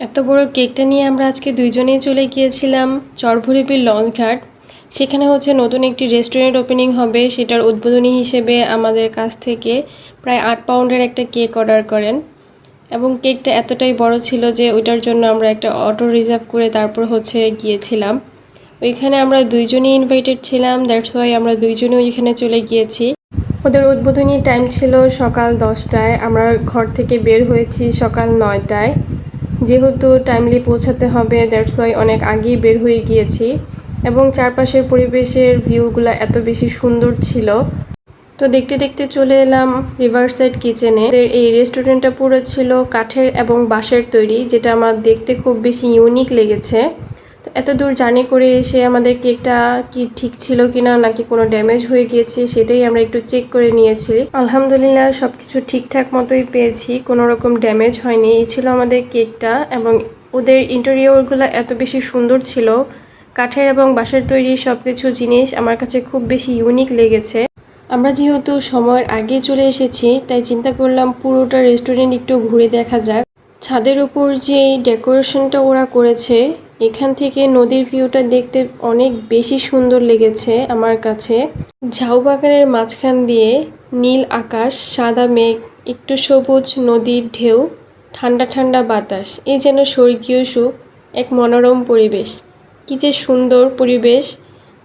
এত বড় কেকটা নিয়ে আমরা আজকে দুইজনেই চলে গিয়েছিলাম চরভরিপির লঞ্চ ঘাট সেখানে হচ্ছে নতুন একটি রেস্টুরেন্ট ওপেনিং হবে, সেটার উদ্বোধনী হিসেবে আমাদের কাছ থেকে প্রায় আট পাউন্ডের একটা কেক অর্ডার করেন। এবং কেকটা এতটাই বড় ছিল যে ওইটার জন্য আমরা একটা অটো রিজার্ভ করে তারপর হচ্ছে গিয়েছিলাম। ওইখানে আমরা দুইজনই ইনভাইটেড ছিলাম দ্যাটস ওয়াই আমরা দুইজনেই ওইখানে চলে গিয়েছি। ওদের উদ্বোধনী টাইম ছিল সকাল দশটায়। আমরা ঘর থেকে বের হয়েছি সকাল নয়টায়। যেহেতু টাইমলি পৌঁছাতে হবে দ্যাটস ওয়াই অনেক আগেই বের হয়ে গিয়েছি। এবং চারপাশের পরিবেশের ভিউগুলো এত বেশি সুন্দর ছিল। তো দেখতে দেখতে চলে এলাম রিভারসাইড কিচেনে এই রেস্টুরেন্টটা পুরো ছিল কাঠের এবং বাঁশের তৈরি, যেটা আমার দেখতে খুব বেশি ইউনিক লেগেছে। তো এত দূর জার্নি করে এসে আমাদের কেকটা কি ঠিক ছিল কিনা নাকি কোনো ড্যামেজ হয়ে গিয়েছে সেটাই আমরা একটু চেক করে নিয়েছি। আলহামদুলিল্লাহ সব কিছু ঠিকঠাক মতোই পেয়েছি, কোনো রকম ড্যামেজ হয়নি। এই ছিল আমাদের কেকটা এবং ওদের ইন্টেরিয়রগুলো এত বেশি সুন্দর ছিল। কাঠের এবং বাঁশের তৈরি সব কিছু জিনিস আমার কাছে খুব বেশি ইউনিক লেগেছে। আমরা যেহেতু সময়ের আগে চলে এসেছি, তাই চিন্তা করলাম পুরোটা রেস্টুরেন্ট একটু ঘুরে দেখা যাক। ছাদের উপর যে ডেকোরেশনটা ওরা করেছে এখান থেকে নদীর ভিউটা দেখতে অনেক বেশি সুন্দর লেগেছে আমার কাছে। ঝাউ বাগানের মাঝখান দিয়ে নীল আকাশ, সাদা মেঘ, একটু সবুজ নদীর ঢেউ, ঠান্ডা ঠান্ডা বাতাস এই যেন স্বর্গীয় সুখ, এক মনোরম পরিবেশ। কি যে সুন্দর পরিবেশ।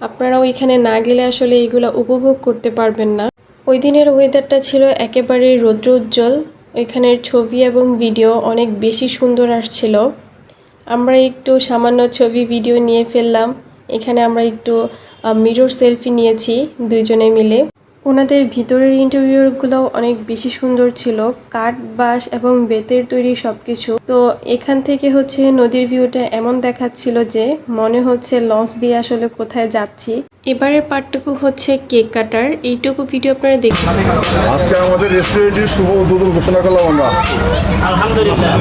আপনারাও এখানে না গেলে আসলে এইগুলো উপভোগ করতে পারবেন না। ওই দিনের ওয়েদারটা ছিল একেবারে রৌদ্র উজ্জ্বল ওইখানের ছবি এবং ভিডিও অনেক বেশি সুন্দর আসছিল। আমরা একটু সামান্য ছবি ভিডিও নিয়ে ফেললাম। এখানে আমরা একটু মিরর সেলফি নিয়েছি, দুইজনে মিলে। ওনাদের ভিতরের ইন্টেরিয়রগুলো অনেক বেশি সুন্দর ছিল। কাঠ বাঁশ এবং বেতের তৈরি সব কিছু তো এখান থেকে হচ্ছে নদীর ভিউটা এমন দেখাচ্ছিল যে মনে হচ্ছে লঞ্চ দিয়ে আসলে কোথায় যাচ্ছি। এবারের পার্টটুকু হচ্ছে কেক কাটার। এইটুকু ভিডিও আপনারা দেখতে আজকে আমাদের রেস্টুরেন্টের শুভ উদ্বোধন ঘোষণা করলাম আমরা। আলহামদুলিল্লাহ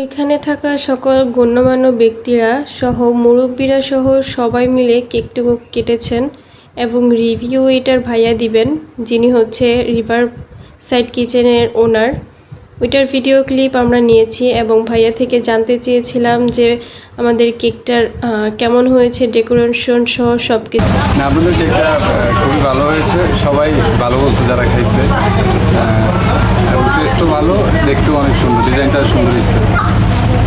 ওইখানে থাকা সকল গণ্যমান্য ব্যক্তিরা সহ মুরব্বীরা সহ সবাই মিলে কেকটুকু কেটেছেন। এবং রিভিউ এটার ভাইয়া দিবেন, যিনি হচ্ছে রিভার সাইড কিচেনের ওনার ওইটার ভিডিও ক্লিপ আমরা নিয়েছি এবং ভাইয়া থেকে জানতে চেয়েছিলাম যে আমাদের কেকটার কেমন হয়েছে ডেকোরেশন সহ সব কিছু আপনাদের কেকটা খুবই ভালো হয়েছে। সবাই ভালো বলছে যারা খাইছে। টেস্টও ভালো, দেখতেও অনেক সুন্দর ডিজাইনটা সুন্দর হয়েছে।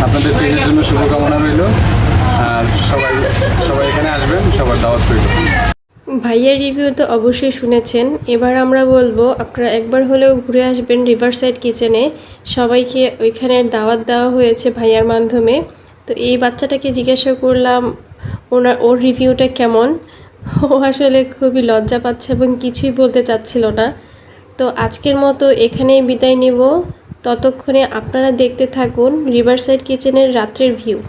আপনাদের পেজের জন্য শুভকামনা রইল আর সবাই সবাই এখানে আসবেন সবার দাওয়াত রইল ভাইয়ের রিভিউ তো অবশ্যই শুনেছেন। এবার আমরা বলব, আপনারা একবার হলেও ঘুরে আসবেন রিভার সাইড কিচেনে সবাইকে ওইখানের দাওয়াত দেওয়া হয়েছে ভাইয়ার মাধ্যমে। তো এই বাচ্চাটাকে জিজ্ঞাসা করলাম, ওনার, ওর রিভিউটা কেমন? ও আসলে খুবই লজ্জা পাচ্ছে এবং কিছুই বলতে চাচ্ছিল না। তো আজকের মতো এখানেই বিদায় নেব। ততক্ষণে আপনারা দেখতে থাকুন রিভার সাইড কিচেনের রাত্রের ভিউ